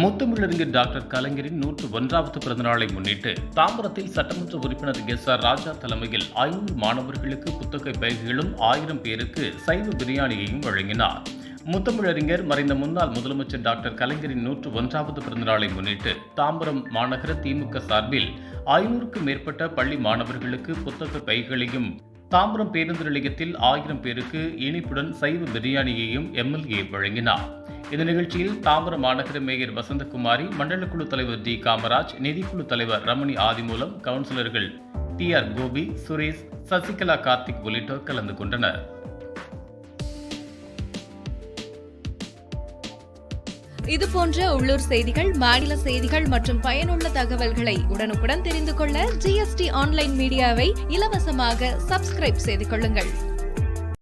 முத்தமிழறிஞர் டாக்டர் கலைஞரின் நூற்று ஒன்றாவது பிறந்தநாளை முன்னிட்டு தாம்பரத்தில் சட்டமன்ற உறுப்பினர் எஸ் ஆர் ராஜா தலைமையில் ஐநூறு மாணவர்களுக்கு புத்தக பைகளும் ஆயிரம் பேருக்கு சைவ பிரியாணியையும் வழங்கினார். முத்தமிழறிஞர் மறைந்த முன்னாள் முதலமைச்சர் டாக்டர் கலைஞரின் நூற்று ஒன்றாவது பிறந்தநாளை முன்னிட்டு தாம்பரம் மாநகர திமுக சார்பில் ஐநூறுக்கும் மேற்பட்ட பள்ளி மாணவர்களுக்கு புத்தக பைகளையும் தாம்பரம் பேருந்து நிலையத்தில் ஆயிரம் பேருக்கு இனிப்புடன் சைவ பிரியாணியையும் எம்எல்ஏ வழங்கினார். இந்த நிகழ்ச்சியில் தாம்பரம் மாநகர மேயர் வசந்தகுமாரி மண்டல குழு தலைவர் டி. காமராஜ் நிதிக்குழு தலைவர் ரமணி ஆதிமூலம் கவுன்சிலர்கள் டி. ஆர். கோபி சுரேஷ் சசிகலா கார்த்திக் உள்ளிட்டோர் கலந்து கொண்டனர். இது போன்ற உள்ளூர் செய்திகள் மாநில செய்திகள் மற்றும் பயனுள்ள தகவல்களை உடனுக்குடன் தெரிந்து கொள்ள ஜிஎஸ்டி ஆன்லைன் மீடியாவை இலவசமாக சப்ஸ்கிரைப் செய்து கொள்ளுங்கள்.